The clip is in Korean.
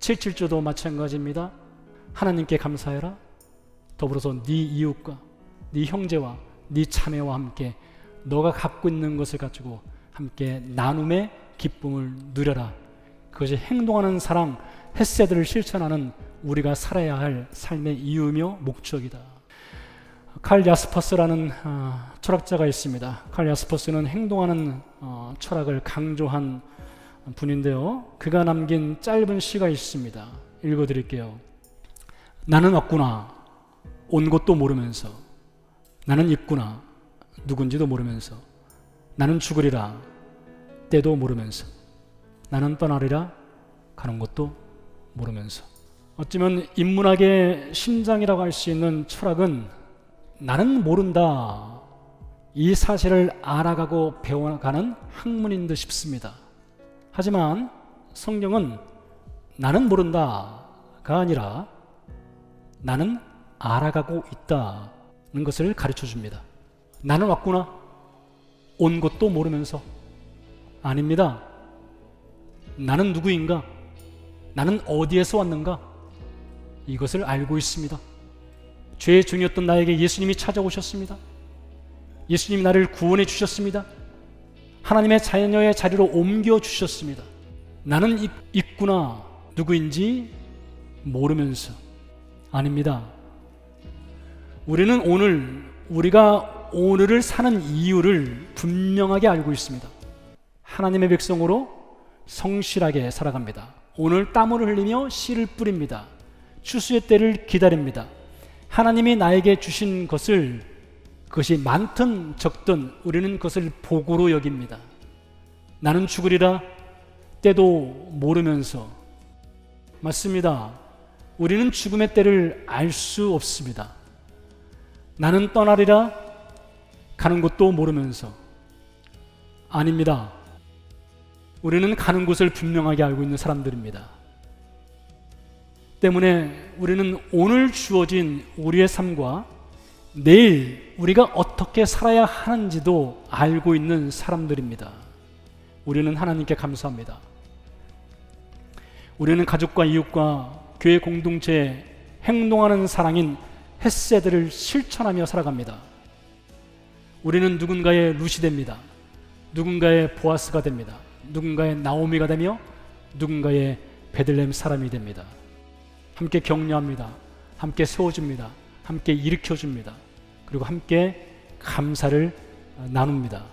7.7조도 마찬가지입니다. 하나님께 감사해라. 더불어서 네 이웃과 네 형제와 네 자매와 함께 너가 갖고 있는 것을 가지고 함께 나눔의 기쁨을 누려라. 그것이 행동하는 사랑, 햇세들을 실천하는 우리가 살아야 할 삶의 이유며 목적이다. 칼 야스퍼스라는 어, 철학자가 있습니다. 칼 야스퍼스는 행동하는 어, 철학을 강조한 분인데요. 그가 남긴 짧은 시가 있습니다. 읽어 드릴게요. 나는 왔구나. 온 것도 모르면서. 나는 있구나. 누군지도 모르면서. 나는 죽으리라. 때도 모르면서. 나는 떠나리라. 가는 것도 모르면서. 어쩌면 인문학의 심장이라고 할 수 있는 철학은 나는 모른다. 이 사실을 알아가고 배워가는 학문인 듯 싶습니다. 하지만 성경은 나는 모른다가 아니라 나는 알아가고 있다는 것을 가르쳐 줍니다. 나는 왔구나. 온 것도 모르면서. 아닙니다. 나는 누구인가? 나는 어디에서 왔는가? 이것을 알고 있습니다. 죄의 종이었던 나에게 예수님이 찾아오셨습니다. 예수님이 나를 구원해 주셨습니다. 하나님의 자녀의 자리로 옮겨 주셨습니다. 나는 있, 있구나. 누구인지 모르면서. 아닙니다. 우리는 오늘, 우리가 오늘을 사는 이유를 분명하게 알고 있습니다. 하나님의 백성으로 성실하게 살아갑니다. 오늘 땀을 흘리며 씨를 뿌립니다. 추수의 때를 기다립니다. 하나님이 나에게 주신 것을 그것이 많든 적든 우리는 그것을 복으로 여깁니다. 나는 죽으리라 때도 모르면서 맞습니다. 우리는 죽음의 때를 알 수 없습니다. 나는 떠나리라 가는 곳도 모르면서 아닙니다. 우리는 가는 곳을 분명하게 알고 있는 사람들입니다. 때문에 우리는 오늘 주어진 우리의 삶과 내일 우리가 어떻게 살아야 하는지도 알고 있는 사람들입니다. 우리는 하나님께 감사합니다. 우리는 가족과 이웃과 교회 공동체에 행동하는 사랑인 햇세들을 실천하며 살아갑니다. 우리는 누군가의 루시 됩니다. 누군가의 보아스가 됩니다. 누군가의 나오미가 되며 누군가의 베들렘 사람이 됩니다. 함께 격려합니다. 함께 세워줍니다. 함께 일으켜 줍니다. 그리고 함께 감사를 나눕니다.